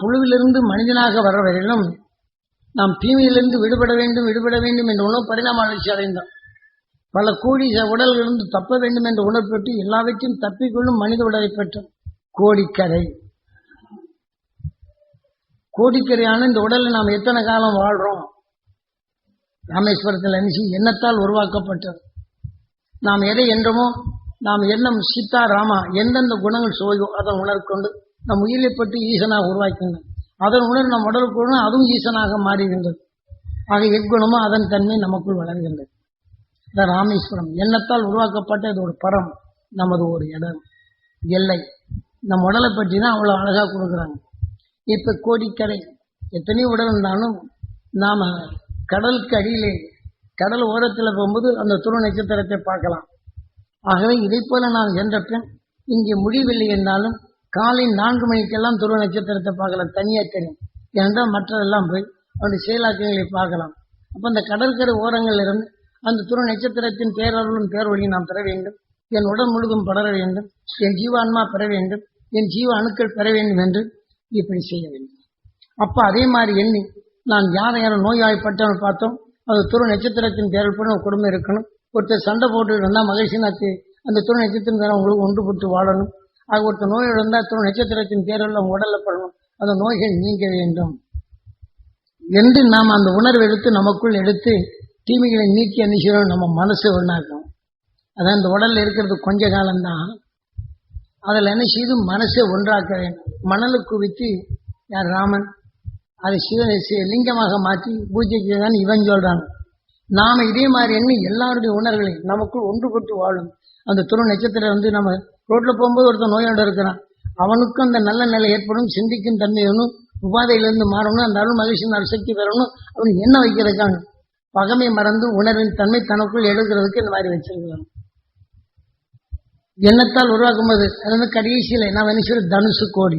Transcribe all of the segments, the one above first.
புழுவிலிருந்து மனிதனாக வர வரையிலும் நாம் தீமையிலிருந்து விடுபட வேண்டும் விடுபட வேண்டும் என்ற உணவு பரிணாம வளர்ச்சி அடைந்தோம் பல கோடி உடலிலிருந்து தப்ப வேண்டும் என்ற உணர்வு பெற்று எல்லாவற்றையும் தப்பிக்கொள்ளும் மனித உடலை பெற்றோம் கோடிக்கரை. கோடிக்கரையான இந்த உடலை நாம் எத்தனை காலம் வாழ்றோம்? ராமேஸ்வரத்தில் அனுசி எண்ணத்தால் உருவாக்கப்பட்டது. நாம் எதை என்றமோ நாம் எண்ணம் சீதா ராமா எந்தெந்த குணங்கள் சுவையோ அதை உணர்கொண்டு நம் உயிரை பற்றி ஈசனாக உருவாக்கினோம் அதன் உணர் நம் உடலுக்குள்ள அதுவும் ஈசனாக மாறுகின்றது ஆக எக்குணமோ அதன் தன்மை நமக்குள் வளர்கின்றது. இந்த ராமேஸ்வரம். எண்ணத்தால் உருவாக்கப்பட்ட இது ஒரு படம் நமது ஒரு இடம் எல்லை. நம் உடலை பற்றி தான் அவ்வளோ அழகாக கொடுக்குறாங்க. இப்போ கோடிக்கரை எத்தனையோ உடல் இருந்தாலும் நாம் கடலுக்கு அடியிலே கடல் ஓரத்தில் போகும்போது அந்த துரு நட்சத்திரத்தை பார்க்கலாம். ஆகவே இதை போல நான் சென்ற பின் இங்கே முடிவில்லை என்றாலும் காலை நான்கு மணிக்கெல்லாம் துருவ நட்சத்திரத்தை பார்க்கலாம் தனியாக தெரியும். ஏனென்றால் மற்றதெல்லாம் போய் அவருடைய செயலாக்கங்களை பார்க்கலாம். அப்போ அந்த கடற்கரை ஓரங்களில் இருந்து அந்த துருவ நட்சத்திரத்தின் பேரருளும் பேரொழியும் நாம் பெற வேண்டும். என் உடல் முழுதும் படர வேண்டும். என் ஜீவான்மா பெற வேண்டும். என் ஜீவ அணுக்கள் பெற வேண்டும் என்று இப்படி செய்ய வேண்டும். அப்போ அதே மாதிரி எண்ணி நான் யாரை யாரும் நோய்வாய்ப்பட்டவன் பார்த்தோம் அது துரு நட்சத்திரத்தின் பேரல் ஒரு குடும்பம் இருக்கணும். ஒருத்தர் சண்டை போட்டு இருந்தால் மகிழ்ச்சினாக்கு அந்த துரு நட்சத்திரம் பேர உங்களுக்கு ஒன்றுபட்டு வாழணும். ஆக ஒருத்தர் நோய் இருந்தால் துரு நட்சத்திரத்தின் பேரெல்லாம் உடல்ல படணும். அந்த நோய்கள் நீங்க வேண்டும். என்று நாம் அந்த உணர்வு எடுத்து நமக்குள் எடுத்து தீமைகளை நீக்கி அனுப்பிச்சிடும் நம்ம மனசு ஒன்றாக்கும் அதான் இந்த உடல்ல இருக்கிறது கொஞ்ச காலம்தான். அதில் என்ன செய்து மனசை ஒன்றாக்க வேண்டும். மணலை குவித்து யார் ராமன்? அதை சிவ லிங்கமாக மாற்றி பூஜைக்கு தான் இவன் சொல்றான். நாம இதே மாதிரி எண்ணி எல்லாருடைய உணர்வுகளை நமக்குள் ஒன்றுபட்டு வாழும். அந்த துரு நட்சத்திரம் வந்து நம்ம ரோட்ல போகும்போது ஒருத்தன் நோயோட இருக்கிறான். அவனுக்கும் அந்த நல்ல நிலை ஏற்படும் சிந்திக்கும் தன்மை வேணும் உபாதையிலிருந்து மாறணும் அந்த அருள் மகிழ்ச்சி சக்தி பெறணும் அவன் என்ன வைக்கிறதுக்காங்க பகமை மறந்து உணர்வின் தன்மை தனக்குள் எழுதுறதுக்கு இந்த மாதிரி வச்சிருக்கிறான். எண்ணத்தால் உருவாக்கும் போது அது வந்து கடைசியில் நான் என்ன தனுசு கோடி.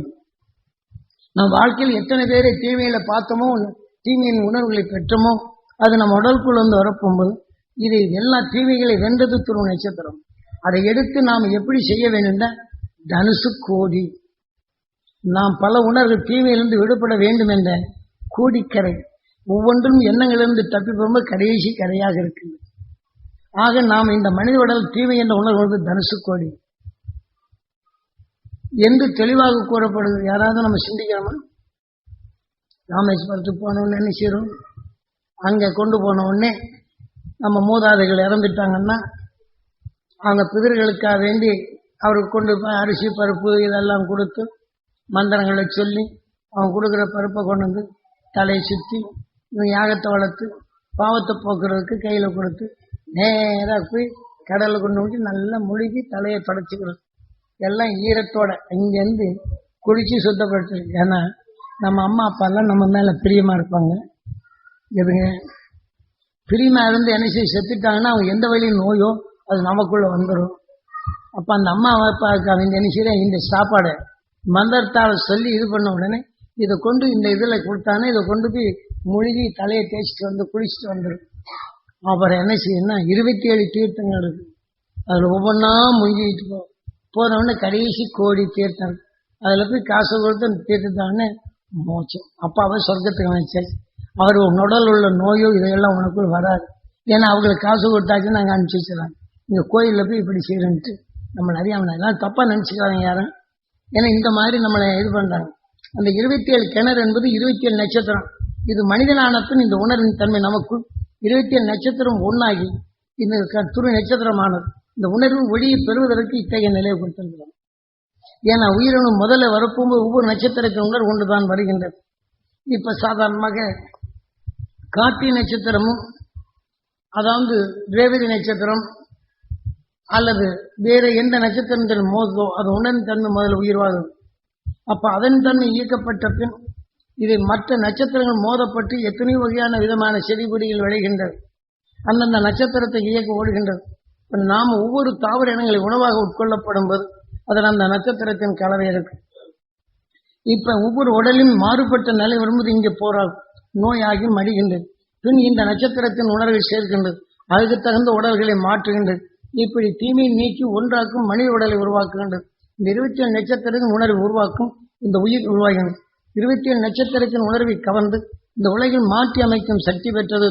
நம் வாழ்க்கையில் எத்தனை பேரை தீமையில பார்த்தோமோ தீமையின் உணர்வுகளை பெற்றோமோ அது நம்ம உடலுக்குள் வந்து வரப்போகும்போது இது எல்லா தீமைகளை வென்றது துரு நட்சத்திரம். அதை எடுத்து நாம் எப்படி செய்ய வேண்டும் தனுசு கோடி நாம் பல உணர்வு தீமையிலிருந்து விடுபட வேண்டும் என்ற கோடிக்கரை. ஒவ்வொன்றும் எண்ணங்களிலிருந்து தப்பி போகும்போது கடைசி கரையாக இருக்குது ஆக நாம் இந்த மனித உடல் தீமை என்ற உணர்வு தனுசு கோடி. என்று தெளிவாக கூறப்படுது யாராவது நம்ம சிந்திக்கிறோமா ராமேஸ்வரத்துக்கு போன உடனே என்ன அங்கே கொண்டு போன உடனே நம்ம மூதாதைகள் இறந்துட்டாங்கன்னா அவங்க பிதர்களுக்காக வேண்டி அவருக்கு கொண்டு போய் அரிசி பருப்பு இதெல்லாம் கொடுத்து மந்திரங்களை சொல்லி அவங்க கொடுக்குற பருப்பை கொண்டு வந்து தலையை சுற்றி இவங்க யாகத்தை வளர்த்து பாவத்தை போக்குறதுக்கு கையில் கொடுத்து நேராக போய் கடலில் கொண்டு வந்து நல்லா முழுகி தலையை தொடச்சிக்கிறது எல்லாம் ஈரத்தோட இங்கேருந்து குளிச்சு சுத்தப்படுத்திருக்கு ஏன்னா நம்ம அம்மா அப்பாலாம் நம்ம மேலே பிரியமாக இருப்பாங்க. எதுங்க பிரியமாக இருந்து என்ன செய்ய செத்துட்டாங்கன்னா அவங்க எந்த வழியும் நோயோ அது நமக்குள்ள வந்துடும் அப்ப அந்த அம்மா அப்பாவுக்கு அவங்க என்ன இந்த சாப்பாடை மந்திரத்தால் சொல்லி இது பண்ண உடனே இதை கொண்டு இந்த இதில் கொடுத்தானே இதை கொண்டு போய் முழுகி தலையை தேய்ச்சிட்டு வந்து குளிச்சுட்டு வந்துடும் அப்புறம் என்ன செய்யணும்னா இருபத்தி ஏழு தீர்த்தங்கள் இருக்கு. அதில் ஒவ்வொன்றா முழுகிட்டு போ. போனவுடனே கடைசி கோடி தீர்த்தம். அதில் போய் காசு கொடுத்து அந்த தீர்த்தத்தானே மோச்சம். அப்பாவை சொர்க்கத்துக்கு அமைச்சாச்சு அவர் உன் உடல் உள்ள நோயோ இதையெல்லாம் உனக்குள் வராது. ஏன்னா அவங்களுக்கு காசு கொடுத்தாச்சு நாங்கள் அனுப்பிச்சு வச்சிடறாங்க இந்த கோயிலில் போய் இப்படி செய்கிறேன்ட்டு நம்மளை அறியாமல் எல்லாம் தப்பாக நினச்சிக்கிறாங்க யாரும். ஏன்னா இந்த மாதிரி நம்மளை இது பண்ணுறாங்க அந்த இருபத்தி ஏழு கிணறு என்பது இருபத்தி ஏழு நட்சத்திரம். இது மனிதனானத்தின் இந்த உணர்வின் தன்மை நமக்குள் இருபத்தி ஏழு நட்சத்திரம் ஒன்றாகி இந்த க- துரு நட்சத்திரமானது. இந்த உணர்வு ஒளியை பெறுவதற்கு இத்தகைய நிலையை கொடுத்திருக்கிறோம் ஏன்னா உயிரணு முதல்ல வரப்போகும்போது ஒவ்வொரு நட்சத்திரத்தின் உணர்வு தான் வருகின்றது. இப்ப சாதாரணமாக கார்த்தி நட்சத்திரமும் அதாவது ரேவதி நட்சத்திரம் அல்லது வேற எந்த நட்சத்திரங்கள் மோதோ அது உடன் தன்மை முதல்ல உயிர்வாகும் அப்ப அதன் தன்மை இயக்கப்பட்ட பின் இதை மற்ற நட்சத்திரங்கள் மோதப்பட்டு எத்தனையோ வகையான விதமான செடி கொடிகள் விளைகின்றது அந்தந்த நட்சத்திரத்தை இயக்க ஓடுகின்றது. நாம் ஒவ்வொரு தாவர இனங்களை உணவாக உட்கொள்ளப்படும் போது அதில் அந்த நட்சத்திரத்தின் கலவை இருக்கு. இப்ப ஒவ்வொரு உடலின் மாறுபட்ட நிலை வரும்போது இங்கே போறால் நோயாகி மடிகின்றது. பின் இந்த நட்சத்திரத்தின் உணர்வை சேர்க்கின்றது. அதுக்கு தகுந்த உடல்களை மாற்றுகின்றது. இப்படி தீமையை நீக்கி ஒன்றாக்கும் மனித உடலை உருவாக்குகின்றது. இந்த இருபத்தி ஏழு நட்சத்திரத்தின் உணர்வை உருவாக்கும் இந்த உயிர் உருவாகின்றது. இருபத்தி ஏழு நட்சத்திரத்தின் உணர்வை கவர்ந்து இந்த உலகில் மாற்றி அமைக்கும் சக்தி பெற்றது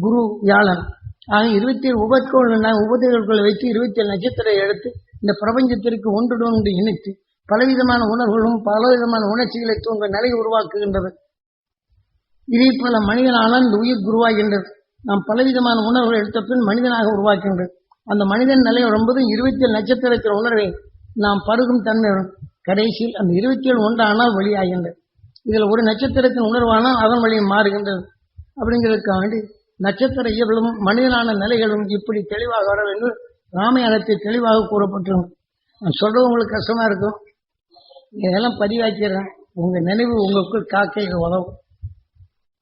குரு வியாழன். ஆக இருபத்தி ஏழு உபத்கோள் உபதேவர்களை வைத்து இருபத்தி ஏழு நட்சத்திரம் எடுத்து இந்த பிரபஞ்சத்திற்கு ஒன்றுடன் ஒன்று இணைத்து பலவிதமான உணர்வுகளும் பலவிதமான உணர்ச்சிகளை தூங்க நிலை உருவாக்குகின்றது. இதே போல மனிதனான இந்த உயிர் குருவாகின்றது. நாம் பலவிதமான உணர்வுகள் எடுத்த பின் மனிதனாக உருவாக்கின்றது. அந்த மனிதன் நிலை வரும்போது இருபத்தி ஏழு நட்சத்திரத்தின் உணர்வை நாம் பருகும் தன்மை கடைசியில் அந்த இருபத்தி ஏழு ஒன்றானால் வெளியாகின்றது. இதில் ஒரு நட்சத்திரத்தின் உணர்வானால் அதன் வழியை மாறுகின்றது. அப்படிங்கிறதுக்காக வேண்டி நட்சத்திர இயல்பும் மனிதனான நிலைகளும் இப்படி தெளிவாக வர வேண்டும். ராமாயணத்தில் தெளிவாக கூறப்பட்டிருக்கும். நான் சொல்றது உங்களுக்கு கஷ்டமா இருக்கும். இதெல்லாம் பதிவாக்கிறேன் உங்க நினைவு உங்களுக்குள் காக்கை உதவும்.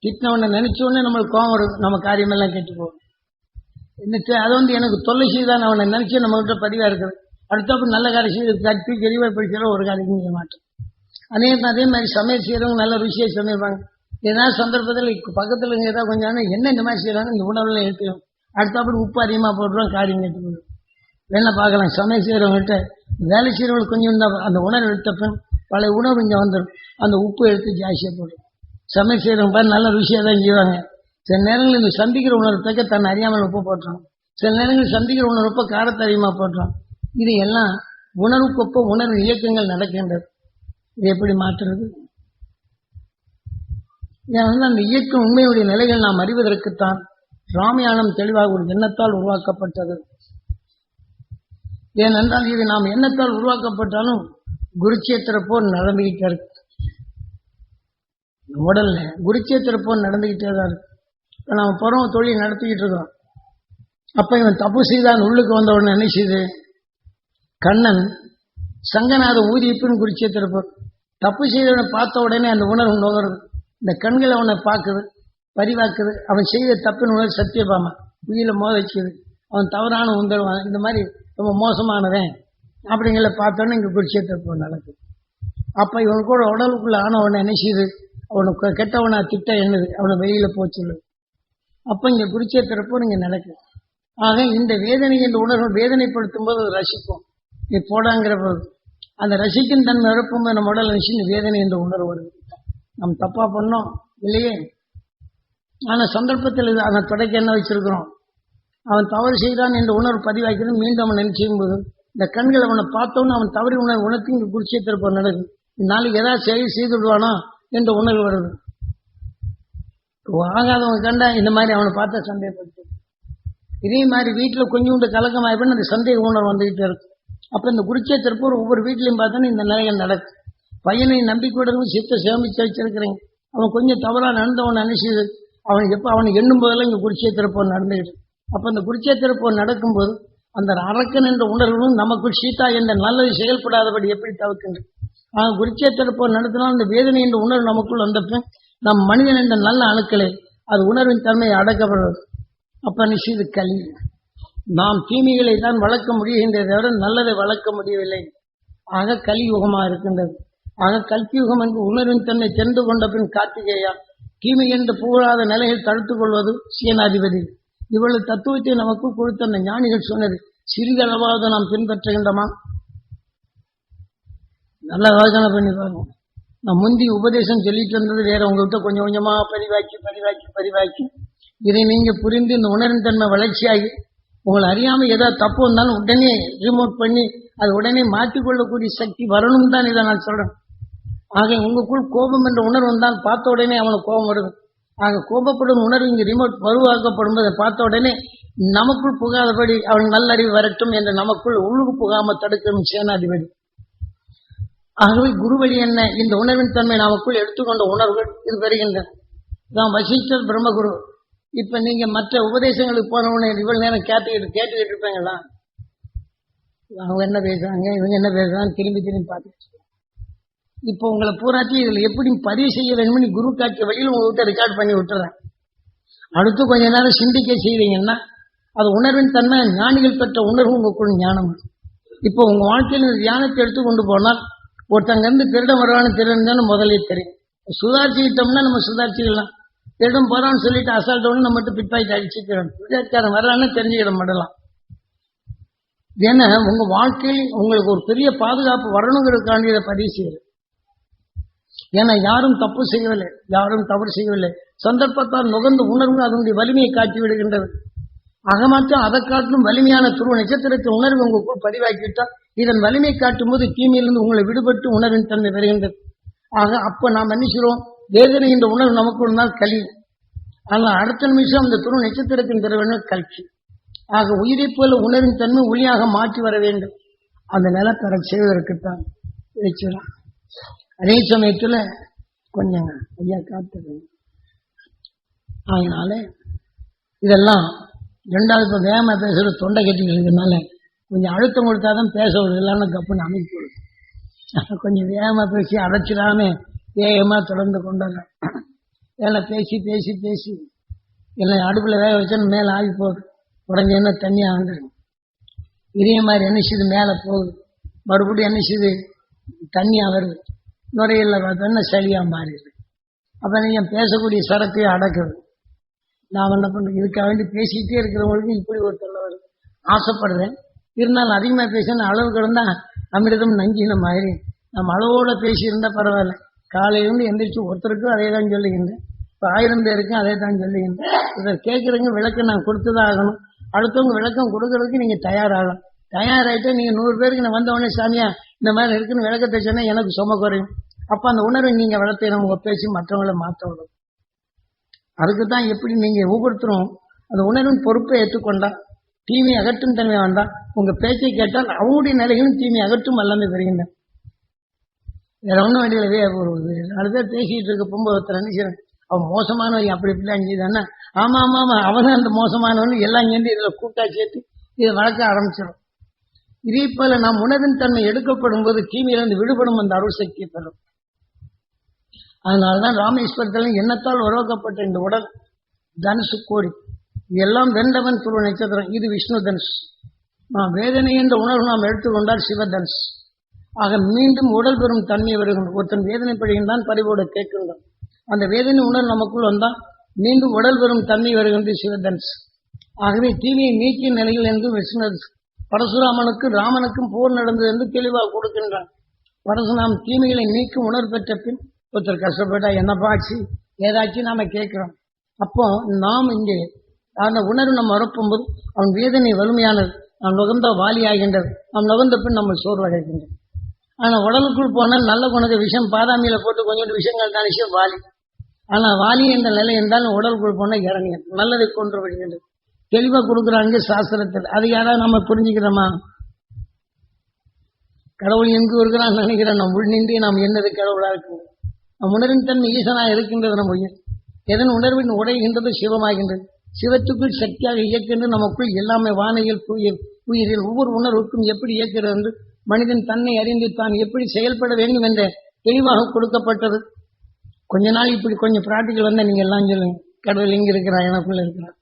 திட்டினவனை நினைச்ச உடனே நம்மளுக்கு கோவம் வரும். நம்ம காரியமெல்லாம் கெட்டு போகும். அதை வந்து எனக்கு தொல்லை செய்தான் அவனை நினைச்சு நம்ம கிட்ட பதிவா இருக்குது அடுத்தப்ப நல்ல காரியம் செய்து கட்டி தெளிவாக படிச்சாலும் ஒரு காரியம் செய்ய மாட்டோம் அதே அதே மாதிரி சமையல் செய்யறவங்க நல்ல ருசியாக சமைப்பாங்க. ஏதாவது சந்தர்ப்பத்தில் பக்கத்தில் ஏதாவது கொஞ்சம் என்ன இந்த மாதிரி செய்யறாங்க இந்த உணவுல எடுத்துக்கணும் அடுத்தப்படி உப்பு அதிகமாக போடுறோம் காரியம் கெட்டு போடுவோம் வேணா பார்க்கலாம். சமையல் செய்யறவங்ககிட்ட வேலை செய்யறவங்களுக்கு கொஞ்சம் இருந்தால் அந்த உணவு எடுத்தப்பன் பழைய உணவு இங்கே வந்துடும் அந்த உப்பு எடுத்து ஜாஸ்தியாக போடும். சமையல் செய்யறவங்க பாரு நல்ல ருசியாக தான் செய்வாங்க. சில நேரங்களில் இந்த சந்திக்கிற உணர்வு தன் தன்னை அறியாமல் உப்பு போட்டுரும் சில நேரங்களில் சந்திக்கிற உணர்வுப்ப காரத்தை அதிகமாக போட்டுரும் இது எல்லாம் உணர்வுக்கொப்ப உணர்வு இயக்கங்கள் நடக்கின்றது. இது எப்படி மாற்றுறது? ஏன்னா அந்த இயக்கம் உண்மையுடைய நிலைகள் நாம் அறிவதற்குத்தான் ராமயானம் தெளிவாக ஒரு எண்ணத்தால் உருவாக்கப்பட்டது. ஏனென்றால் இது நாம் எண்ணத்தால் உருவாக்கப்பட்டாலும் குருச்சேத்திர போர் நடந்துகிட்டே இருக்கு. உடல்ல குருச்சேத்திர போர் நடந்துகிட்டே தான் இருக்கு. இப்போ நாம புறம் தொழில் நடத்திக்கிட்டு இருக்கோம். அப்போ இவன் தப்பு செய்தான் உள்ளுக்கு வந்த உடனே என்ன கண்ணன் சங்கநாத ஊதிப்புன்னு குருச்சேத்திர தப்பு செய்தவனை பார்த்த உடனே அந்த உணர்வு நுகருது. இந்த கண்கள் அவனை பார்க்குது பரிவாக்குது. அவன் செய்த தப்புன்னு உணர்வு சத்தியபாமா உயிரை மோதச்சுது அவன் தவறான உந்தருவான் இந்த மாதிரி ரொம்ப மோசமானவன் அப்படிங்கிற பார்த்தோன்னே இங்கே குருட்சேத்திர நடக்குது. அப்போ இவன் கூட உடலுக்குள்ள ஆன உடனே என்ன செய்யுது அவனுக்கு கெட்டவனா திட்ட என்னது அவனை வெளியில் போச்சுள்ளது அப்போ இங்கே குருட்சேத்திர போர் இங்கே நடக்கும் ஆக இந்த வேதனை என்ற உணர்வு வேதனைப்படுத்தும் போது ரசிப்போம். ரசிக்கும் நீ போடாங்கிற அந்த ரசிக்கும் தன்மை இறப்பும்போது நம்ம உடல் நினைச்சு வேதனை என்ற உணர்வு வருது. நம்ம தப்பாக பண்ணோம் இல்லையே? ஆனால் சந்தர்ப்பத்தில் இது அவன் தொடக்க என்ன வச்சிருக்கிறோம்? அவன் தவறு செய்தான் என்ற உணர்வு பதிவாக்கிறது மீண்டும் அவன் நினைச்சும் போது இந்த கண்கள் அவனை பார்த்தோன்னு அவன் தவறி உணர்வு உணர்த்தி இங்கே குடிச்சேத்திருப்ப நடக்கும் நாளைக்கு ஏதாவது செயல் செய்து விடுவானா? என்ற உணர்வு வருது. ஆகாதவன் கண்டா இந்த மாதிரி அவனை பார்த்தா சந்தேகப்பட்டு இதே மாதிரி வீட்டில் கொஞ்சோண்டு கலக்கம் ஆயிப்பன்னு அந்த சந்தேக உணர்வு வந்துகிட்டே இருக்கும். அப்போ இந்த குருச்சேத்திரப்பூர் ஒவ்வொரு வீட்லையும் பார்த்தோன்னா இந்த நிலைகள் நடக்கும். பையனை நம்பிக்கையுடன் சித்த சேமிச்சு வச்சிருக்கிறீங்க அவன் கொஞ்சம் தவறாக நடந்தவன் நினைச்சது. அவன் எப்போ அவனை எண்ணும் போதெல்லாம் இங்கே குருச்சேத்திரப்போர் நடந்துகிட்டு அப்போ அந்த குருச்சேத்திரப்போர் நடக்கும்போது அந்த அரக்கன் என்ற உணர்வும் நமக்குள் சீதா என்ற நல்லது செயல்படாதபடி எப்படி தவிர்க்கின்றது? ஆக குருச்சேத்திரப்போர் நடத்தினால் அந்த வேதனை என்ற உணர்வு நமக்குள் வந்தப்ப நம் மனிதன் என்ற நல்ல அணுக்களை அது உணர்வின் தன்மை அடக்கப்படுறது அப்ப நிஷிது கலி நாம் தீமைகளை தான் வளர்க்க முடிகின்றதை தவிர நல்லதை வளர்க்க முடியவில்லை. ஆக கலியுகமா இருக்கின்றது. ஆக கல்வியுகம் என்று உணர்வின் தன்னை தெரிந்து கொண்ட பின் கார்த்திகேயா தீமை என்று புகழாத நிலையில் தடுத்துக் கொள்வது சேனாதிபதி. இவ்வளவு தத்துவத்தை நமக்கு கொடுத்த அந்த ஞானிகள் சொன்னது சிறிதளவாவது நாம் பின்பற்றுகின்றமா? நல்ல யோஜனை பண்ணி பாருங்க. நான் முந்தி உபதேசம் சொல்லிட்டு வந்தது வேற உங்கள்கிட்ட கொஞ்சம் கொஞ்சமா பதிவாக்கி பதிவாக்கி பதிவாக்கி இதை நீங்க புரிந்து இந்த உணர்வின் தன்மை வளர்ச்சியாகி உங்களை அறியாம ஏதாவது தப்பு வந்தாலும் உடனே ரிமோட் பண்ணி அது உடனே மாற்றிக்கொள்ளக்கூடிய சக்தி வரணும் தான் இதை நான் சொல்றேன். ஆக உங்களுக்குள் கோபம் என்ற உணர்வு வந்தால் பார்த்த உடனே அவனுக்கு கோபம் வருது. ஆக கோபப்படும் உணர்வு இங்கு ரிமோட் பருவாக்கப்படும் போதை பார்த்த உடனே நமக்குள் புகாதபடி அவன் நல்லறிவு வரட்டும் என்று நமக்குள் உள்ளுக்கு புகாம தடுக்கணும் சேனாதிபதி. ஆகவே குருவழி என்ன? இந்த உணர்வின் தன்மை நமக்குள் எடுத்துக்கொண்ட உணர்வுகள் இது பெறுகின்றன நான் வசிஷ்டர் பிரம்மகுரு. இப்ப நீங்க மற்ற உபதேசங்களுக்கு போனவுடனே இவ்வளவு நேரம் கேட்டுக்கிட்டு கேட்டுக்கிட்டு இருப்பீங்களா? அவங்க என்ன பேசுறாங்க? இவங்க என்ன பேசுறாங்க திரும்பி திரும்பி பார்த்துட்டு இப்போ உங்களை பூராத்தி இதுல எப்படி பதிவு செய்ய வேணும்னு குரு காட்டிய வழியில் உங்ககிட்ட ரெக்கார்ட் பண்ணி விட்டுறேன். அடுத்து கொஞ்ச நேரம் சிந்திக்க செய்வீங்கன்னா அது உணர்வின் தன்மை ஞானிகள் பெற்ற உணர்வு உங்களுக்குள் ஞானம்? இப்போ உங்க வாழ்க்கையில் தியானத்தை எடுத்து கொண்டு போனால் ஒருத்தங்க இருந்து திருடம் வருவான்னு திருடன் முதலே தெரியும். சுதாரிச்சுக்கிட்டோம்னா நம்ம சுதாரிச்சுக்கலாம் திருடம் போறான்னு சொல்லிட்டு அசால்ட் நம்ம மட்டும் பிட்பாயிட்டு அடிச்சுக்கிறோம் விளையாட்டுக்காரன் வர்றான்னு தெரிஞ்சுக்கிட மாட்டலாம் ஏன்னா உங்க வாழ்க்கையில் உங்களுக்கு ஒரு பெரிய பாதுகாப்பு வரணுங்கிறதுக்காண்டி இதை பதிவு செய்யுது ஏன்னா யாரும் தப்பு செய்யவில்லை. யாரும் தவறு செய்யவில்லை. சந்தர்ப்பத்தால் நுகர்ந்த உணர்வு அதனுடைய வலிமையை காட்டி விடுகின்றது. அகமாற்றம் அதை காட்டிலும் வலிமையான துருவ நட்சத்திரத்தின் உணர்வு உங்களுக்குள் பதிவாக்கிவிட்டால் இதன் வலிமை காட்டும் போது தீமையிலிருந்து உங்களை விடுபட்டு உணர்வின் தன்மை வருகின்றது ஆக அப்ப நாம் என்ன வேதனைகின்ற வேதனை உணர்வு நமக்கு களி. கலி ஆனால் அடுத்த நிமிஷம் அந்த துணை நட்சத்திரத்தின் திறவன கல்வி ஆக உயிரை போல உணர்வின் தன்மை ஒளியாக மாற்றி வர வேண்டும். அந்த நிலத்தர செய்வதற்குத்தான் வச்சிடும் அதே சமயத்துல கொஞ்சம் ஐயா காத்து அதனால இதெல்லாம் ரெண்டாவது இப்போ வேகமா பேசுகிற தொண்டை கட்டிக்கிறதுனால கொஞ்சம் அழுத்தம் கொடுத்தாதான் பேச வருது இல்லைன்னா கப்புன்னு அமைப்பு வருது கொஞ்சம் வேகமாக பேசி அடைச்சிடாம வேகமாக தொடர்ந்து கொண்டு வரேன் எல்லாம் பேசி பேசி பேசி. எல்லாம் அடுப்பில் வேக வச்சோன்னு மேலே ஆகி போகுது. உடஞ்சேன்னா தண்ணியாக வந்துடும் இதே மாதிரி என்ன செய்யுது மேலே போகுது? மறுபடியும் என்ன செய்யுது தண்ணியாக வருது நுரையில் பார்த்தோன்னா சளியாக மாறிடுது. அப்போ நீங்கள் பேசக்கூடிய சரத்தையும் அடக்குது. நான் என்ன பண்ணுறேன் இதுக்காக வேண்டி பேசிக்கிட்டே இருக்கிறவங்களுக்கு இப்படி ஒரு தொல்லை வருது ஆசைப்படுறேன். இருந்தாலும் அதிகமாக பேசினா அளவு கிடந்தா அமிர்தம் நஞ்சின மாதிரி. நம்ம அளவோட பேசியிருந்தா பரவாயில்ல. காலையிலேருந்து எந்திரிச்சு ஒருத்தருக்கும் அதே தான் சொல்லுகின்றேன் இப்போ ஆயிரம் பேருக்கும் அதே தான் சொல்லுகின்றேன் இதை கேட்குறவங்க விளக்கம் நான் கொடுத்துதான் ஆகணும். அடுத்தவங்க விளக்கம் கொடுக்கறதுக்கு நீங்கள் தயாராகலாம். தயாராகிட்டு நீங்கள் நூறு பேருக்கு நான் வந்தவொடனே சாமியா இந்த மாதிரி இருக்குன்னு விளக்கத்தை சொன்னால் எனக்கு சும குறையும். அப்போ அந்த உணர்வை நீங்கள் வளர்த்து நம்ம பேசி மற்றவங்கள மாற்ற விடும் அதுக்கு தான் எப்படி நீங்கள் ஒவ்வொருத்தரும் அந்த உணர்வின் பொறுப்பை ஏற்றுக்கொண்டா தீமை அகற்றும் தன்மை வேண்டாம் உங்க பேச்சை கேட்டால் அவங்களுடைய நிலைகளும் தீமை அகற்றும் எல்லாமே பெறுகின்றன வேற ஒன்றும் வேண்டியவே ஒரு நாலு பேர் பேசிட்டு இருக்க போகும்போது ஒருத்தர் நினைக்கிறேன் அவன் மோசமானவன் அப்படி இப்படிலாம் அஞ்சுதானே ஆமா ஆமா ஆமா அவன் அந்த மோசமானவன். எல்லாம் சேர்ந்து இதுல கூட்டா சேர்த்து இதை வளர்க்க ஆரம்பிச்சிடும். இதே போல நாம் உணவின் தன்மை எடுக்கப்படும் போது தீமையிலிருந்து விடுபடும் அந்த அருள் சக்தியை பெறும். அதனால்தான் ராமேஸ்வரத்தில் எண்ணத்தால் உருவாக்கப்பட்ட இந்த உடல் தனுசு கோடி எல்லாம் வெண்டவன் துருவ நட்சத்திரம். இது விஷ்ணு தனுஷ். நாம் வேதனை என்ற உணர்வு நாம் எடுத்துக்கொண்டால் சிவதனுஷ் ஆக மீண்டும் உடல் பெறும் தன்மை வருகின்றோம் ஒருத்தன் வேதனைப்படுகின்றான் பறிவோடு கேட்கின்றான். அந்த வேதனை உணர்வு நமக்குள் வந்தால் மீண்டும் உடல் பெறும் தன்மை வருகின்றது சிவதனுஷ் ஆகவே தீமையை நீக்கிய நிலையில் என்று விஷ்ணு பரசுராமனுக்கும் ராமனுக்கும் போர் நடந்தது என்று தெளிவாக கொடுக்கின்றான். பரசுராம் தீமைகளை நீக்கும் உணர்வு பெற்ற பின் ஒருத்தர் கஷ்டப்பட்டா என்னப்பா ஆச்சு? ஏதாச்சும் நாம கேட்கிறோம். அப்போ நாம் இங்கே அந்த உணர்வு நம்ம வரப்பும்போது அவன் வேதனை வலிமையானது நாம் நுகர்ந்த வாலியாகின்றது நாம் நுகர்ந்த பின் நம்ம சோர்வடைகின்றது. ஆனா உடலுக்குள் போனால் நல்ல குணத்தை விஷம் பாதாமியில போட்டு கொஞ்சம் விஷயங்கள் தான் விஷயம் வாலி. ஆனா வாலி என்ற நிலை இருந்தாலும் உடலுக்குள் போனால் இறங்க நல்லதை கொன்று வருகின்றது தெளிவா கொடுக்குறாங்க சாஸ்திரத்தில். அது யாராவது நம்ம புரிஞ்சுக்கிறோமா? கடவுள் எங்கு இருக்கிறான்னு நினைக்கிறேன். நம் உள் நின்று நாம் என்னது கடவுளாக இருக்கும். நம் உணர்வின் தன்மை ஈசனாக இருக்கின்றது நம்ம உயிர். எதன் உணர்வின் உடைகின்றது சிவமாகின்றது. சிவத்துக்குள் சக்தியாக இயக்கின்றது நமக்குள் எல்லாமே வானையில் உயிரில் ஒவ்வொரு உணர்வுக்கும் எப்படி இயக்கிறது என்று மனிதன் தன்னை அறிந்து தான் எப்படி செயல்பட வேண்டும் என்ற தெளிவாக கொடுக்கப்பட்டது. கொஞ்ச நாள் இப்படி கொஞ்சம் பிராட்டிகள் வந்தால் நீங்க எல்லாம் சொல்லுங்க. கடவுள் எங்க இருக்கிறான் எனக்குள்ள இருக்கிறான்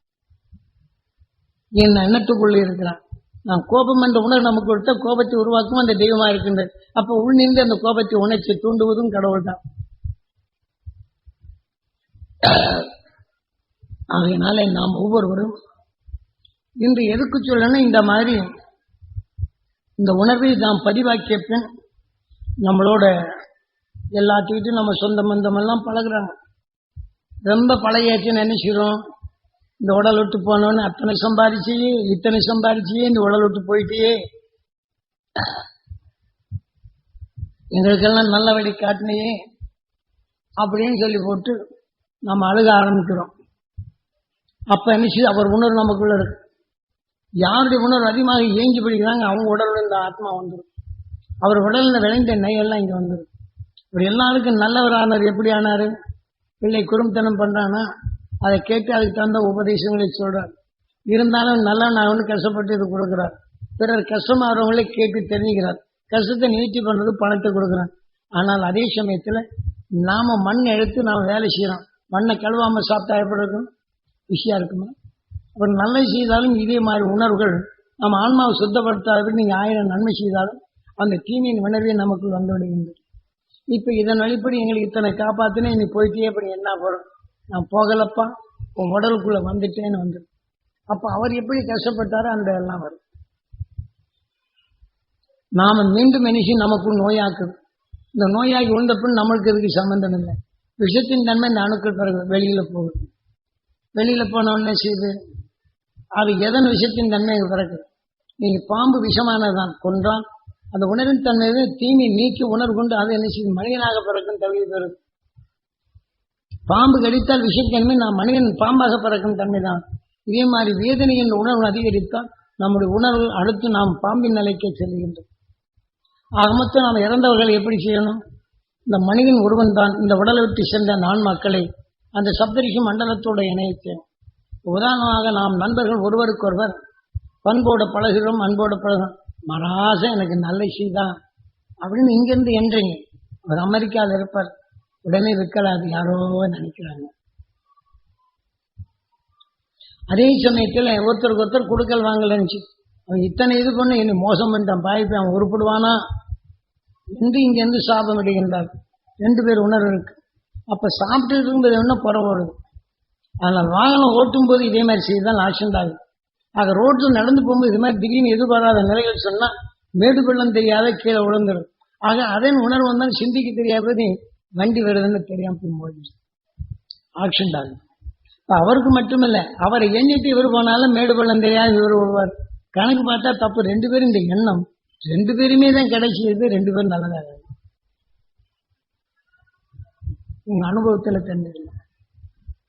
என் எண்ணத்துக்குள்ள இருக்கிறான் நான் கோபம் என்ற உணர்வு நமக்கு கொடுத்த கோபத்தை உருவாக்கும் அந்த தெய்வமா இருக்கின்றது. அப்ப உள் நின்று அந்த கோபத்தை உணர்ச்சி தூண்டுவதும் கடவுள் தான் ஆகையினால நாம் ஒவ்வொருவரும் இன்று எதுக்கு சொல்லணும் இந்த மாதிரி இந்த உணர்வை நாம் பதிவாக்கிய பின் நம்மளோட எல்லாத்துக்கிட்டும் நம்ம சொந்த பந்தம் எல்லாம் பழகுறாங்க. ரொம்ப பழகியாச்சுன்னு நினைச்சிடும் இந்த உடல் விட்டு போனோன்னு அத்தனை சம்பாதிச்சியே இத்தனை சம்பாதிச்சியே இந்த உடல் விட்டு போயிட்டே. எங்களுக்கெல்லாம் நல்ல வழி காட்டினையே அப்படின்னு சொல்லி போட்டு நம்ம அழுக ஆரம்பிக்கிறோம். அப்ப என்ன செய்யுது அவர் உணர்வு நமக்குள்ள இருக்கு. யாருடைய உணர்வு அதிகமாக ஏங்கி பிடிக்கிறாங்க அவங்க உடல்ல இந்த ஆத்மா வந்துடும் அவர் உடல்ல விளைந்த நெய்யெல்லாம் இங்க வந்துடும் இவர் எல்லாருக்கும் நல்லவர் ஆனார் எப்படி ஆனாரு பிள்ளை குறும்புத்தனம் பண்றானா? அதை கேட்டு அதுக்கு தகுந்த உபதேசங்களை சொல்றார். இருந்தாலும் நல்லா நான் வந்து கஷ்டப்பட்டு இது கொடுக்குறார். பிறர் கஷ்டமாகறவங்களே கேட்டு தெரிஞ்சுக்கிறார். கஷ்டத்தை நீட்டி பண்ணுறது பணத்தை கொடுக்குறான் ஆனால் அதே சமயத்தில் நாம மண் எடுத்து நாம் வேலை செய்கிறோம் மண்ணை கழுவாமல் சாப்பிட்டா எப்படி இருக்கும்? விஷயம் இருக்குமா? அப்புறம் நல்ல செய்தாலும் இதே மாதிரி உணர்வுகள் நம்ம ஆன்மாவை சுத்தப்படுத்தாதபடி நீங்கள் ஆயிரம் நன்மை செய்தாலும் அந்த தீமையின் உணர்வே நமக்குள் வந்து விடுகின்றது இப்போ இதன் வழிப்படி எங்களுக்கு இத்தனை காப்பாத்தினே நீ போயிட்டே அப்படி என்ன போகிறோம் நான் போகலப்பா உன் உடலுக்குள்ளே வந்துட்டேன்னு வந்துடும் அப்போ அவர் எப்படி கஷ்டப்பட்டாரோ அந்த எல்லாம் வரும். நாம் மீண்டும் மனுஷன் நமக்குள் நோயாக்குது இந்த நோயாகி உண்ட பின் நம்மளுக்கு இதுக்கு சம்மந்தம் இல்லை? விஷத்தின் தன்மை இந்த அணுக்கள் பிறகு வெளியில் போகுது. வெளியில போன உடனே செய்து? அது எதன் விஷத்தின் தன்மை பிறகு? நீங்க பாம்பு விஷமானதான் கொன்றான். அந்த உணர்வின் தன்மை தீமை நீக்கி உணர்வு கொண்டு அதை என்ன செய்யுது மனிதனாக பிறக்கும் தகுதி பெறும். பாம்பு கடித்தால் விஷத்தன்மை நான் மனிதன் பாம்பாக பிறக்கும் தன்மை தான் இதே மாதிரி வேதனையின் உணர்வு அதிகரித்தால் நம்முடைய உணர்வு அடுத்து நாம் பாம்பின் நிலைக்கே செல்கின்றோம் ஆக மொத்தம் நாம் இறந்தவர்கள் எப்படி செய்யணும்? இந்த மனிதன் ஒருவன் தான் இந்த உடலை விட்டு சென்ற நான் மக்களை அந்த சப்தரிஷி மண்டலத்தோட இணைத்தேன் உதாரணமாக நாம் நண்பர்கள் ஒருவருக்கொருவர் பண்போட பழகிறோம் அன்போட பழகிறோம் மராசம் எனக்கு நல்ல செய்தான் அப்படின்னு இங்கிருந்து என்றீங்க அவர் அமெரிக்காவில் இருப்பார். உடனே விற்கலாது யாரோ நினைக்கிறாங்க. அதே சமயத்தில் ஒருத்தருக்கு ஒருத்தர் கொடுக்கல் வாங்கலன்னு அவன் இத்தனை இது பண்ணி என்னை மோசம் பண்ணிட்டான் பாய்ப்பு அவன் உருப்படுவானா? என்று இங்கேருந்து சாபம் இடுகின்றார் ரெண்டு பேர் உணர்வு இருக்கு. அப்ப சாப்பிட்டு இருக்கும்போது என்ன குறை வருது? அதனால் வாகனம் ஓட்டும் போது இதே மாதிரி செய்தால் ஆக்சிடென்ட் ஆகுது. ஆக ரோட்டில் நடந்து போகும்போது இது மாதிரி திடீர்னு எதிர்பாராத நிலைகள் சொன்னா மேடு பள்ளம் தெரியாத கீழே விழுந்துடும் ஆக அதன் உணர்வு வந்தால் சிந்திக்க தெரியாதது வண்டி வருதுன்னு தெரியாம போகும்போது ஆக்சிடென்ட் ஆகுது. இப்போ அவருக்கு மட்டுமில்ல அவரை எண்ணிட்டு இவர் போனாலும் மேடு பள்ளம் தெரியாது இவர் வருவார். கணக்கு பார்த்தா தப்பு. ரெண்டு பேரும் இந்த எண்ணம். ரெண்டு பேருமே தான் கிடைச்சது. ரெண்டு பேரும் நல்லதாக உங்க அனுபவத்துல தெரிஞ்சது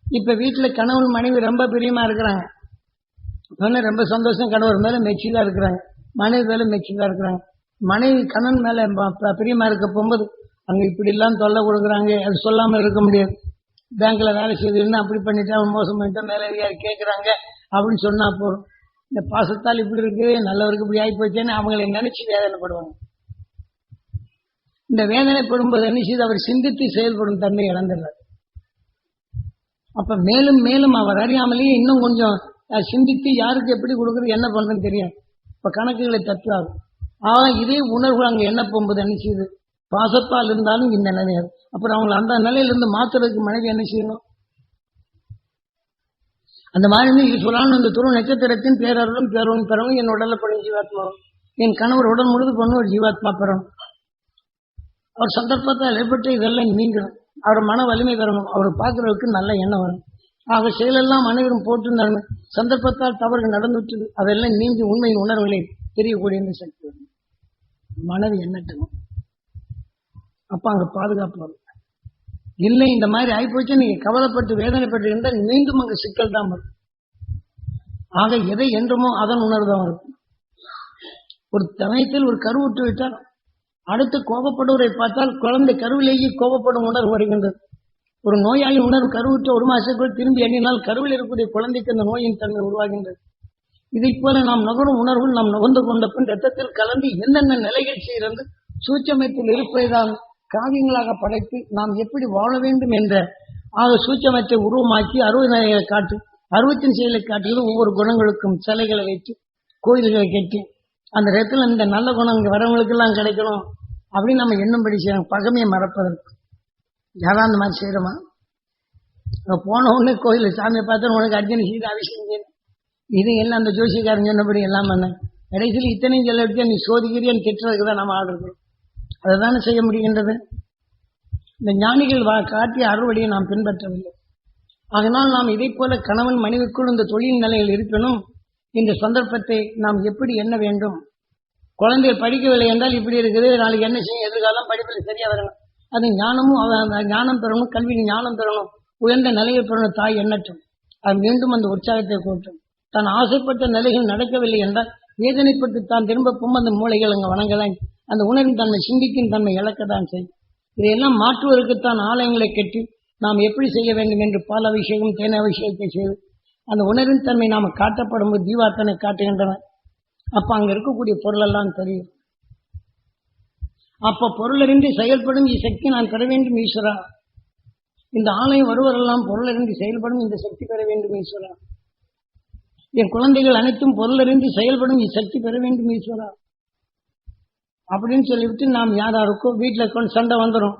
இப்ப வீட்டுல கணவன் மனைவி ரொம்ப பிரியமா இருக்கிறாங்க. சொன்ன ரொம்ப சந்தோஷம் கணவர் மேல மெச்சிலா இருக்கிறாங்க. மனைவி மேல மெச்சிலா இருக்கிறாங்க. மனைவி கணவன் மேல ப- பிரியமா இருக்க போகும்போது அங்க இப்படி எல்லாம் தொல்லை கொடுக்குறாங்க. அது சொல்லாம இருக்க முடியாது. பேங்க்ல வேலை செய்திருந்தா அப்படி பண்ணிட்டா மோசம் பண்ணிட்டா மேல யார் கேட்கறாங்க அப்படின்னு சொன்னா போதும். இந்த பாசத்தால் இப்படி இருக்கு நல்லவருக்கு இப்படி ஆகி போச்சேன்னு அவங்களை நினைச்சு வேதனைப்படுவாங்க. இந்த வேதனைப்படும்போது என்ன செய்து? அவர் சிந்தித்து செயல்படும் தன்மை இழந்துடுறார். அப்ப மேலும் மேலும் அவர் அறியாமலேயே இன்னும் கொஞ்சம் சிந்தித்து யாருக்கு எப்படி கொடுக்குறது என்ன பண்றதுன்னு தெரியும் இப்ப கணக்குகளை தத்துவார். ஆனா இதே உணர்வு அங்க என்ன போகும்போது என்ன செய்யுது பாசத்தால் இருந்தாலும் இந்த நிலையாது அப்புறம் அவங்களை அந்த நிலையிலிருந்து மாத்துறதுக்கு மனைவி என்ன செய்யணும்? அந்த மாதிரி இது சொல்லணும் இந்த துரு நட்சத்திரத்தின் பேரருளும் பேரவும் பெறவும் என் உடலை பண்ணி ஜீவாத்மா என் கணவர் உடல் முழுது பண்ண ஒரு ஜீவாத்மா பெறணும் அவர் சந்தர்ப்பத்தால் ஏற்பட்டு இதெல்லாம் நீங்கணும். அவர் மன வலிமை பெறணும் அவர் பார்க்கறதுக்கு நல்ல எண்ணம் வரும். ஆக செயலெல்லாம் அனைவரும் போட்டிருந்தாங்க சந்தர்ப்பத்தால் தவறுகள் நடந்துவிட்டது. அதெல்லாம் நீங்கி உண்மையின் உணர்வுகளை தெரியக்கூடிய சக்தி வரும். மனது எண்ணட்டும். அப்போ அங்கே பாதுகாப்பு வரும். இல்லை இந்த மாதிரி ஆகிப்போச்சு நீங்கள் கவலைப்பட்டு வேதனைப்பட்டு இருந்தால் மீண்டும் அங்கே சிக்கல் தான் வரும். ஆக எதை என்றுமோ அதன் உணர்வு தான் வரும். ஒரு சமயத்தில் ஒரு கருவுற்று விட்டால் அடுத்து கோபப்படுவரை பார்த்தால் குழந்தை கருவிலேயே கோபப்படும் உணர்வு வருகின்றது. ஒரு நோயாளி உணர்வு கருவுற்ற ஒரு மாசத்துக்குள் திரும்பி எண்ணினால் கருவில் இருக்கக்கூடிய குழந்தைக்கு அந்த நோயின் தன்மை உருவாகின்றது. இதைப் போல நாம் நுகரும் உணர்வு நாம் நுகர்ந்து கொண்ட பின் ரத்தத்தில் கலந்து என்னென்ன நிலைகள் செய்கிறது சூச்சமயத்தில் இருப்பதுதான் காவியங்களாக படைத்து நாம் எப்படி வாழ வேண்டும் என்ற ஆக சூச்சமயத்தை உருவமாக்கி அறுபது நிலைகளை காட்டு அறுபத்தின் செயலை காட்டுகிறது. ஒவ்வொரு குணங்களுக்கும் சிலைகளை வைத்து கோயில்களை கட்டி அந்த இடத்துல இந்த நல்ல குணம் இங்கே வரவங்களுக்கெல்லாம் கிடைக்கணும் அப்படின்னு நம்ம எண்ணும்படி செய்யணும் பகமையை மறப்பதற்கு. யாராவது அந்த மாதிரி செய்கிறோமா அங்க போன உடனே கோயிலில் சாமியை பார்த்து உனக்கு அர்ஜுன செய்து அபிஷேகம் செய்யணும். இது எல்லாம் அந்த ஜோசியக்காரன் சொன்னபடி எல்லாம் பண்ண? கடைசியில் இத்தனையும் சொல்ல எடுத்து நீ சோதிக்கிறியன்னு திட்டுறதுக்கு தான் நம்ம ஆடுறோம் அதை தானே செய்ய முடிகின்றது? இந்த ஞானிகள் வா- காட்டிய அறுவடையை நாம் பின்பற்றவில்லை. அதனால் நாம் இதை போல கணவன் மனைவிக்குள் இந்த தொழில் நிலையில் இருக்கணும் இந்த சந்தர்ப்பத்தை நாம் எப்படி எண்ண வேண்டும்? குழந்தைகள் படிக்கவில்லை என்றால் இப்படி இருக்குது நாளைக்கு என்ன செய்யும் எதிர்காலம் படிப்பில் சரியா வரணும் அது ஞானமும் அந்த ஞானம் பெறணும் கல்வி ஞானம் பெறணும். உயர்ந்த நிலையை பெறணும் தாய் எண்ணட்டும். அது மீண்டும் அந்த உற்சாகத்தை கூட்டும் தான் ஆசைப்பட்ட நிலைகள் நடக்கவில்லை என்றால் வேதனைப்பட்டு தான் திரும்ப போகும் அந்த மூளைகள் அங்கே வணங்கலாம். அந்த உணர்வின் தன்மை சிந்திக்கும் தன்மை இழக்கத்தான் செய்யும். இதையெல்லாம் மாற்றுவதற்குத்தான் ஆலயங்களை கட்டி நாம் எப்படி செய்ய வேண்டும் என்று பால் அபிஷேகம் தேன அபிஷேகத்தை செய்து அந்த உணர்வின் தன்மை நாம் காட்டப்படும் போது ஜீவாத்தனை காட்டுகின்றன. அப்போ அங்கே இருக்கக்கூடிய பொருளெல்லாம் தெரியும். அப்போ பொருளறிந்து செயல்படும் இசக்தி நான் பெற வேண்டும் ஈஸ்வரா. இந்த ஆலயம் வருவரெல்லாம் பொருளறிந்து செயல்படும் இந்த சக்தி பெற வேண்டும் ஈஸ்வரா. என் குழந்தைகள் அனைத்தும் பொருளறிந்து செயல்படும் இசக்தி பெற வேண்டும் ஈஸ்வரா. அப்படின்னு சொல்லிவிட்டு நாம் யார் யாருக்கோ வீட்டில் கொண்டு சண்டை வந்துடும்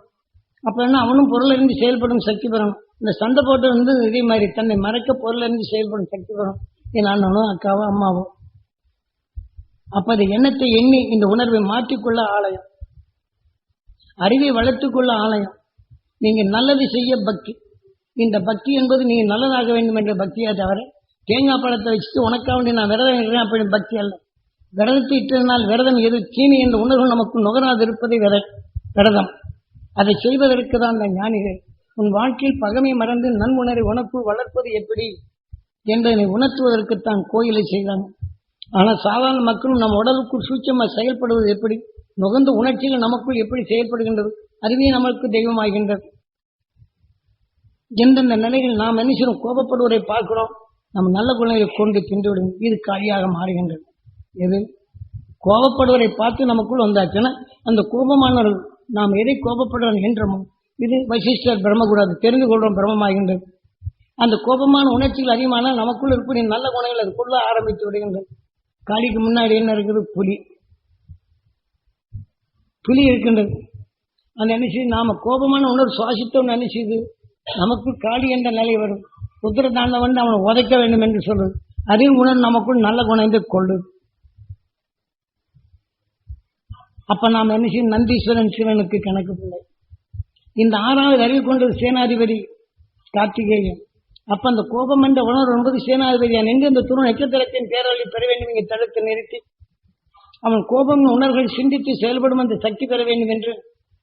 அப்ப என்ன அவனும் பொருளிலிருந்து செயல்படும் சக்தி பெறணும் இந்த சண்டை போட்டு வந்து இதே மாதிரி தன்னை மறைக்க பொருளிலிருந்து செயல்படும் சக்தி பெறணும் என் அண்ணனும் அக்காவும் அம்மாவோ. அப்ப அது எண்ணத்தை எண்ணி இந்த உணர்வை மாற்றிக்கொள்ள ஆலயம். அறிவை வளர்த்துக்கொள்ள ஆலயம். நீங்க நல்லது செய்ய பக்தி. இந்த பக்தி என்பது நீங்க நல்லதாக வேண்டும் என்ற பக்தியா தவிர தேங்காய் பழத்தை வச்சுட்டு உனக்காக வேண்டி நான் விரதம் இருக்கிறேன் அப்படின்னு பக்தி அல்ல. விரதத்தை இட்டதனால் விரதம் எது? தீனி என்ற உணர்வு நமக்கு நுகராது இருப்பதை விரதம். அதை செய்வதற்கு தான் அந்த ஞானிகள். உன் வாழ்க்கையில் பகமை மறந்து நன்முணரை உனக்கு வளர்ப்பது எப்படி? என்பதனை உணர்த்துவதற்குத்தான் கோயிலை செய்தாங்க ஆனால் சாதாரண மக்களும் நம் உடலுக்குள் சூட்சமாக செயல்படுவது எப்படி? நுகர்ந்த உணர்ச்சிகள் நமக்குள் எப்படி செயல்படுகின்றது? அதுவே நமக்கு தெய்வமாகின்றது. எந்தெந்த நிலையில் நாம் என்ன கோபப்படுவதை பார்க்கிறோம் நம்ம நல்ல குணங்களை கொண்டு தின்றுவிடும். இது காலியாக மாறுகின்றது. எது? கோபப்படுவதை பார்த்து நமக்குள் வந்தாச்சுன்னா அந்த கோபமானவர்கள் நாம் எதை கோபப்படுறோம் என்றமோ இது வசிஷ்டர் பிரம்மகுடாது தெரிந்து கொள்றோம் பிரம்மமாகின்றது அந்த கோபமான உணர்ச்சிகள் அதிகமானால் நமக்குள் இருக்கக்கூடிய நல்ல குணங்கள் அது கொள்ள ஆரம்பித்து விடுகின்றது. காளிக்கு முன்னாடி என்ன இருக்குது? புலி. புலி இருக்கின்றது. அந்த என்ன செய்யுது நாம கோபமான உணர்வு சுவாசித்தோம்னு என்ன செய்யுது நமக்கு காளி என்ற நிலை வரும். ருத்ர தாண்ட வந்து அவனை உதைக்க வேண்டும் என்று சொல்றது. அதே உணர்வு நமக்குள் நல்ல குணம் கொள்ளுது அப்ப நாம் என்ன செய்யும் நந்தீஸ்வரன் சிவனுக்கு கணக்கு பிள்ளை இந்த ஆறாவது அறிவு கொண்டது சேனாதிபதி கார்த்திகேயன். அப்ப அந்த கோபம் என்ற உணர்வு என்பது சேனாதிபதியான் எங்கு இந்த துரு நட்சத்திரத்தின் பேரொழி பெற வேண்டும் இங்கே தடுத்து நிறுத்தி. அவன் கோபம் உணர்வுகள் சிந்தித்து செயல்படும் அந்த சக்தி பெற வேண்டும் என்று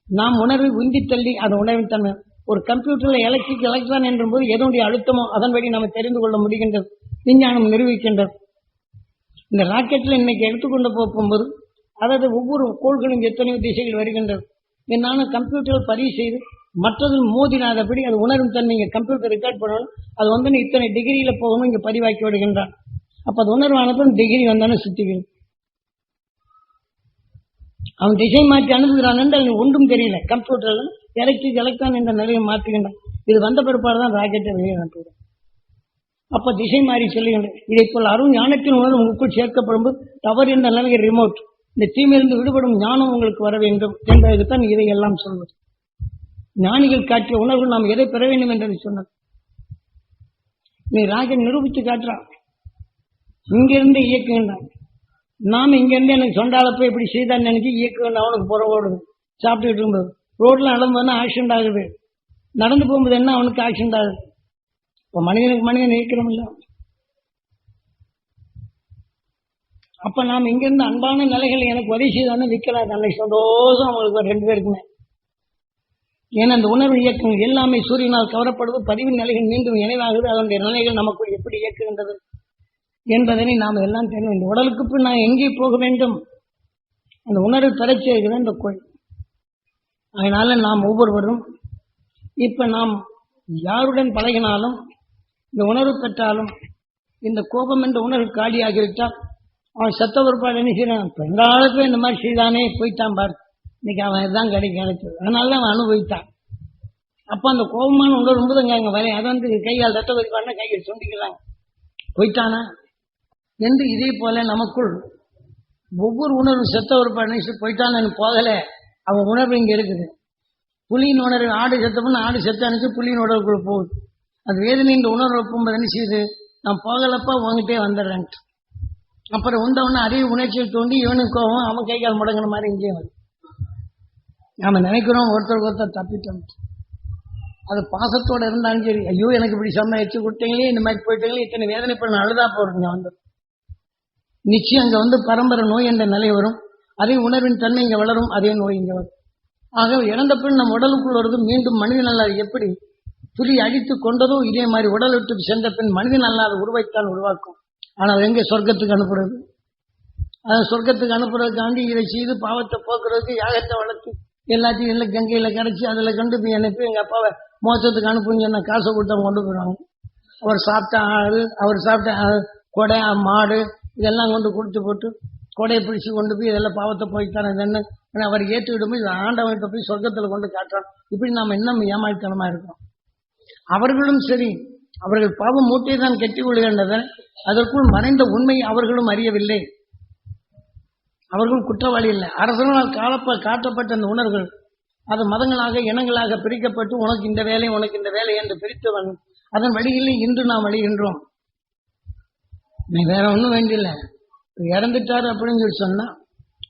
நாம் உணர்வை உந்தி தள்ளி அந்த உணர்வின் தன்மை. ஒரு கம்ப்யூட்டர்ல எலக்ட்ரிக் எலக்ட்ரான் என்ற போது எதனுடைய அழுத்தமோ அதன்படி நம்ம தெரிந்து கொள்ள முடிகின்றது. விஞ்ஞானம் நிரூபிக்கின்றது. இந்த ராக்கெட்ல இன்னைக்கு எடுத்துக்கொண்டு போகும்போது அதாவது ஒவ்வொரு கோள்களும் எத்தனையோ திசைகள் வருகின்றது. என்னாலும் கம்ப்யூட்டர் பதிவு செய்து மற்றதில் மோதினாதபடி அது உணரும் தன்மை கம்ப்யூட்டர் ரெக்கார்ட் பண்ணணும் அது வந்து இத்தனை டிகிரியில போகணும் இங்க பதிவாக்கி விடுகின்றான். அப்ப அது உணர்வானதும் டிகிரி வந்தானே சுத்திக்கிறது அவன் திசை மாற்றி அனுப்புகிறான் என்றால் ஒன்றும் தெரியல. கம்ப்யூட்டர்ல எலக்ட்ரிக் எலக்ட்ரான் என்ற நிலையை மாற்றுகின்றான். இது வந்த பிற்பாடு தான் ராக்கெட்டை வெளியே அனுப்புகிறோம் அப்ப திசை மாறி செல்லுகின்றது. இதை போல் அருண் ஞானத்தின் உணர்வு உங்களுக்குள் சேர்க்கப்படும் தவறு என்ற நிலையை ரிமோட் இந்த தீமையிலிருந்து விடுபடும் ஞானம் உங்களுக்கு வர வேண்டும் என்பதற்குத்தான் இதை எல்லாம் சொல்வது. ஞானிகள் காட்டிய உணர்வு நாம் எதை பெற வேண்டும் என்று சொன்னது. நீ ராஜன் நிரூபித்து காட்டுறான் இங்கிருந்து இயக்குகின்றான். நாம இங்கிருந்து எனக்கு சொண்டால போய் இப்படி செய்தான்னு நினைச்சு இயக்குகின்ற அவனுக்கு புற ஓடுது. சாப்பிட்டுட்டு இருக்கும்போது. ரோட்ல நடந்து ஆக்சிடென்ட் ஆகுது. நடந்து போகும்போது என்ன அவனுக்கு ஆக்சிடென்ட் ஆகுது? இப்ப மனிதனுக்கு மனிதன் இயக்கிறோம்ல அப்ப நாம் இங்கிருந்து அன்பான நிலைகள் எனக்கு உதவி செய்தோன்னு நிக்கலாம் நல்ல சந்தோஷம் அவங்களுக்கு ரெண்டு பேருக்குமே. ஏன்னா அந்த உணர்வு இயக்கங்கள் எல்லாமே சூரியனால் கவரப்படுவது பதிவின் நிலைகள் மீண்டும் நினைவாகுது. அதனுடைய நிலைகள் நமக்குள் எப்படி இயக்குகின்றது என்பதனை நாம் எல்லாம் தெரியும் இந்த உடலுக்கு பின் நான் எங்கே போக வேண்டும்? அந்த உணர்வு பெறச்சேர்கிற இந்த கோயில். அதனால நாம் ஒவ்வொருவரும் இப்ப நாம் யாருடன் பழகினாலும் இந்த உணர்வு பெற்றாலும் இந்த கோபம் என்ற உணர்வு காலியாகிவிட்டால் அவன் செத்த ஒருபாடு என்ன செய்யறான் பெருங்காலத்துல இந்த மாதிரி செய்தானே போயிட்டான் பாரு. இன்னைக்கு அவன் இதுதான் கிடைக்க கிடைச்சது அதனால அவன் அனுபவித்தான். அப்போ அந்த கோபமான உணர்வு போது அங்க அங்கே வரையும் அதை வந்து கையால் ரத்த வைப்பாருன்னா கையில் சொண்டிக்கிறாங்க போயிட்டானா? என்று இதே போல நமக்குள் ஒவ்வொரு உணர்வு செத்த ஒரு நினைச்சு போயிட்டான்னு எனக்கு போகல. அவன் உணர்வு இங்கே இருக்குது. புலியின் உணர்வு ஆடு செத்தப்பன்னு ஆடு செத்த அனுப்பிச்சு புலியின் உணர்வுக்குள்ள போகுது. அது வேதனைன்ற உணர்வு போகும்போது என்ன செய்யுது? நான் போகலப்பா உங்ககிட்டே வந்துடுறேன் அப்புறம் உண்டவன அறிவு உணர்ச்சியை தூண்டி இவனுக்கு கோவம் அவன் கை கால் முடங்கின மாதிரி இங்கேயும் வரும் நாம நினைக்கிறோம் ஒருத்தருக்கு ஒருத்தர் தப்பிட்டோம். அது பாசத்தோட இருந்தாலும் சரி ஐயோ எனக்கு இப்படி செம்ம எச்சு கொடுத்தீங்களே இந்த மாதிரி போயிட்டீங்களே இத்தனை வேதனை பண்ண அழுதா போறீங்க வந்து. நிச்சயம் அங்க வந்து பரம்பரை நோய் என்ற நிலை வரும். அதே உணர்வின் தன்மை இங்க வளரும் அதே நோய் இங்க வரும். ஆக இறந்த பின் நம் உடலுக்குள் வருது மீண்டும் மனிதன் அல்லாத எப்படி துளி அழித்து கொண்டதோ இதே மாதிரி உடல் விட்டு சென்ற பின் மனிதன் அல்லாத உருவைத்தான் உருவாக்கும். ஆனால் எங்கே சொர்க்கத்துக்கு அனுப்புறது? அது சொர்க்கத்துக்கு அனுப்புறதுக்காண்டி இதை செய்து பாவத்தை போக்குறதுக்கு யாகத்தை வளர்த்து எல்லாத்தையும் இல்லை கங்கையில் கரைச்சி அதில் கொண்டு போய் அனுப்பி எங்கள் அப்பாவை மோசத்துக்கு அனுப்புங்க என்ன காசை கொடுத்து அவங்க கொண்டு போயிடுவாங்க. அவர் சாப்பிட்ட ஆள் அவர் சாப்பிட்ட கொடை மாடு இதெல்லாம் கொண்டு கொடுத்து போட்டு கொடையை பிடிச்சி கொண்டு போய் இதெல்லாம் பாவத்தை போய்த்தானே என்ன? ஏன்னா அவர் ஏற்றுக்கிடும் போய் ஆண்டவன்கிட்ட போய் சொர்க்கத்தில் கொண்டு காட்டுறான். இப்படி நாம் இன்னும் ஏமாற்றமா இருக்கோம். அவர்களும் சரி அவர்கள் பாவம் மூட்டை தான் கெட்டிக் கொள்கின்றனர் அதற்குள் மறைந்த உண்மை அவர்களும் அறியவில்லை. அவர்கள் குற்றவாளி இல்லை அரசனால் காலப்ப காட்டப்பட்ட அந்த உணர்வுகள் அது மதங்களாக இனங்களாக பிரிக்கப்பட்டு உனக்கு இந்த வேலை உனக்கு இந்த வேலை என்று பிரித்தவன் அதன் வழியில் இன்று நாம் வழிகின்றோம் நீ வேற ஒன்றும் வேண்டியில்ல இறந்துட்டார் அப்படின்னு சொல்லி சொன்னா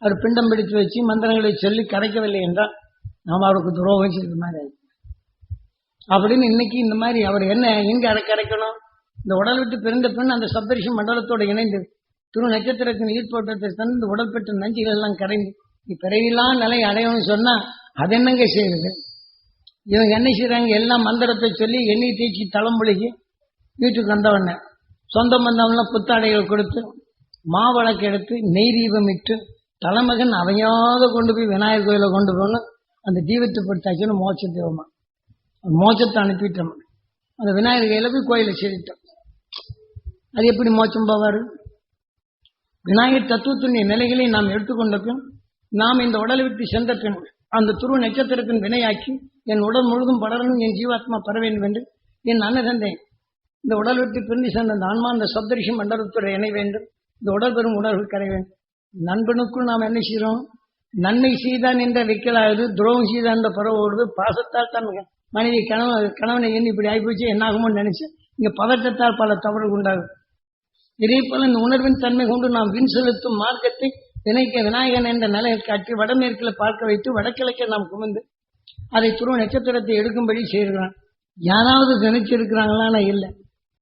அவர் பிண்டம் பிடித்து வச்சு மந்திரங்களை சொல்லி கரைக்கவில்லை என்றால் நாம் அவருக்கு துரோகம் செய்த மாதிரி ஆயிடுச்சு. அப்படின்னு இன்னைக்கு இந்த மாதிரி அவர் என்ன எங்க அடை இந்த உடல் விட்டு பிறந்த பெண் அந்த சப்தரிஷி மண்டலத்தோடு இணைந்து திரு நட்சத்திரத்தின் ஈர்ப்போட்டத்தை தந்து உடல் பெற்ற நஞ்சுகள் எல்லாம் கரைந்து நீ பிறவிலாம் நிலை அடையணும்னு சொன்னா அது என்னங்க செய்யுது இவங்க என்ன செய்யறாங்க எல்லாம் மந்திரத்தை சொல்லி எண்ணெய் தேய்ச்சி தலைமுழுகி வீட்டுக்கு வந்தவொடனே சொந்த பந்தம்லாம் புத்தாடைகள் கொடுத்து மாவழக்கு எடுத்து நெய் தீபம் இட்டு தலைமகன் அவையாத கொண்டு போய் விநாயகர் கோயில கொண்டு போகணும். அந்த தீபத்தை படுத்தாச்சுன்னு மோட்ச தீபமா மோச்சத்தை அனுப்பிட்டோம். அந்த விநாயகர் கையில போய் கோயிலை செலுத்தோம். அது எப்படி மோச்சம் போவார்? விநாயகர் தத்துவத்தினுடைய நிலைகளை நாம் எடுத்துக்கொண்ட பின் நாம் இந்த உடலை விட்டு சென்ற பின் அந்த துருவ நட்சத்திரத்தின் வினையாக்கி என் உடல் முழுதும் படரணும் என் ஜீவாத்மா பெற வேண்டும் என்று என் அண்ணன் தந்தை இந்த உடல் விட்டு பிரிந்து சென்ற அந்த ஆன்மா அந்த சப்தரிஷி மண்டலத்துறை இணை வேண்டும். இந்த உடல் பெறும் உணர்வு கரை வேண்டும். நண்பனுக்குள் நாம் என்ன செய்கிறோம் நன்மை செய்தான் என்ற வைக்கலாகுது துரோகம் செய்தான் என்ற பறவை ஓடுது பாசத்தால் தான் மனைவி கணவன் கணவனை எண்ணி இப்படி ஆகிப்போச்சு என்னாகுமோ நினைச்சு இங்க பதட்டத்தால் பல தவறுகள் உண்டாகும். இதே போல இந்த உணர்வின் தன்மை கொண்டு நாம் வின் செலுத்தும் மார்க்கத்தை வினைக்க விநாயகன் என்ற நிலையை காட்டி வடமேற்கில் பார்க்க வைத்து வடகிழக்கே நாம் குமிந்து அதை துருவ நட்சத்திரத்தை எடுக்கும்படி செய்கிறான். யாராவது நினைச்சிருக்கிறாங்களான்னு இல்லை.